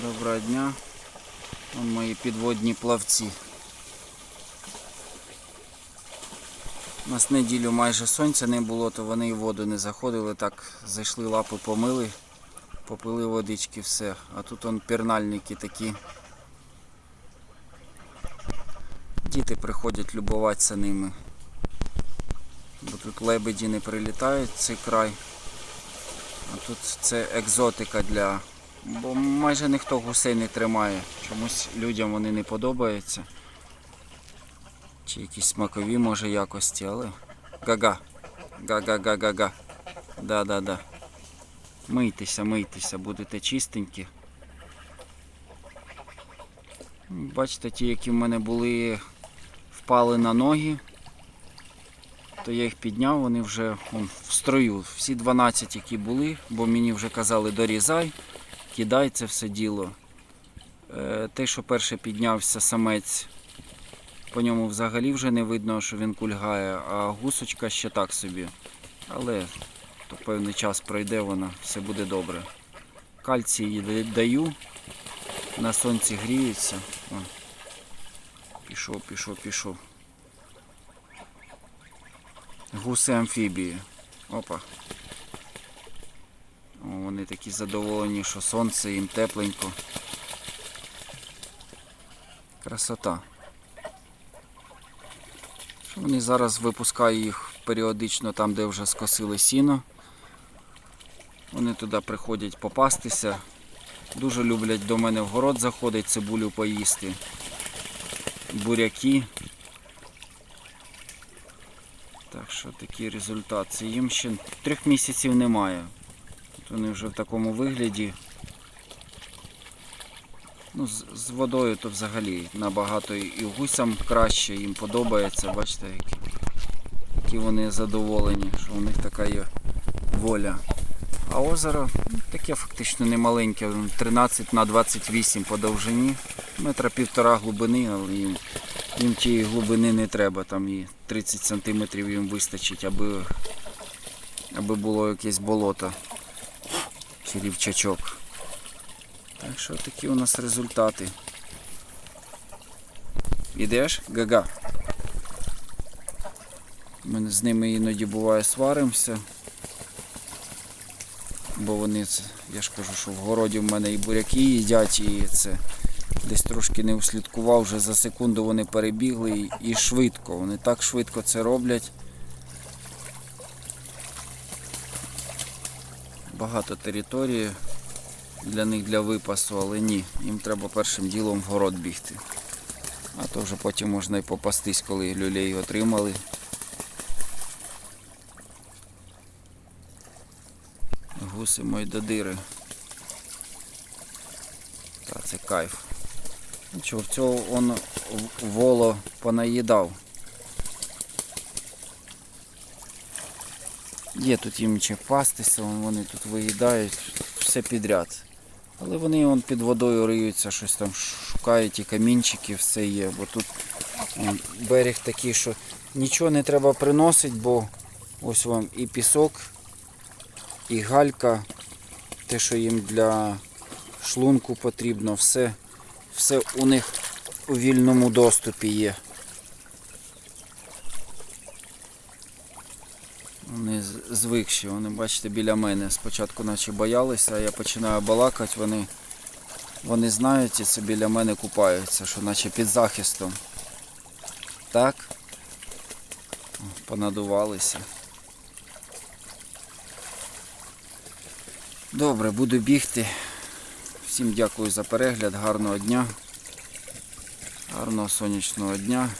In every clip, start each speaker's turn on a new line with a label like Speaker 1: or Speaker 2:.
Speaker 1: Доброго дня. Вон мої підводні плавці. У нас неділю майже сонця не було, то вони і воду не заходили, так зайшли лапи помили, попили водички, все. А тут он пірнальники такі. Діти приходять любуватися ними. Бо тут лебеді не прилітають цей край. А тут це екзотика для. Бо майже ніхто гусей не тримає. Чомусь людям вони не подобаються. Чи якісь смакові може якості, але. Га-га. Га-га-га-га-га. Да-да-да. Мийтеся, мийтеся, будете чистенькі. Бачите, ті, які в мене були, впали на ноги то я їх підняв, вони вже вон, в строю. Всі 12, які були, бо мені вже казали дорізай, кидай це все діло. Е, Те, що перше піднявся самець, по ньому взагалі вже не видно, що він кульгає, а гусочка ще так собі. Але то певний час пройде вона, все буде добре. Кальцій даю, на сонці гріється. О. Пішов, пішов, пішов. Гуси амфібії. Опа. Вони такі задоволені, що сонце їм тепленько. Красота. Вони зараз випускаю їх періодично там, де вже скосили сіно. Вони туди приходять попастися. Дуже люблять до мене в город заходить цибулю поїсти. Буряки. Так що такий результат. Це їм ще трьох місяців немає. Вони вже в такому вигляді. Ну, з, з водою то взагалі набагато і гусям краще, їм подобається, бачите, які, які вони задоволені, що у них така є воля. А озеро ну, таке фактично немаленьке, 13 на 28 по довжині, метра півтора глибини, але їм їм тієї глибини не треба, там і 30 см їм вистачить, аби, аби було якесь болото чи рівчачок. Так що такі у нас результати. Ідеш? Гага. Ми з ними іноді буває сваримося. Бо вони, я ж кажу, що в городі в мене і буряки їдять, і це десь трошки не услідкував, вже за секунду вони перебігли і швидко. Вони так швидко це роблять. Багато території для них для випасу, але ні, їм треба першим ділом в город бігти. А то вже потім можна і попастись, коли люлей отримали. Гуси мої додири. Та це кайф. Нічого, цього он воло понаїдав. Є тут їм чи пастися, вони тут виїдають, все підряд. Але вони вон під водою риються, щось там шукають і камінчики, все є. Бо тут м, берег такий, що нічого не треба приносити, бо ось вам і пісок, і галька, те, що їм для шлунку потрібно, все, все у них у вільному доступі є. Вони звикші, вони, бачите, біля мене. Спочатку наче боялися, а я починаю балакати, вони, вони знають і це біля мене купаються, що наче під захистом. Так. Понадувалися. Добре, буду бігти. Всім дякую за перегляд, гарного дня. Гарного сонячного дня.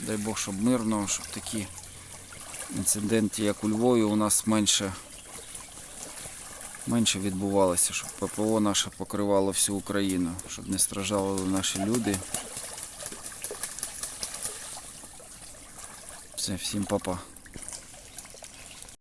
Speaker 1: Дай Бог, щоб мирного, щоб такі інциденти, як у Львові, у нас менше, менше відбувалося, щоб ППО наше покривало всю Україну, щоб не страждали наші люди. Все, всім па-па.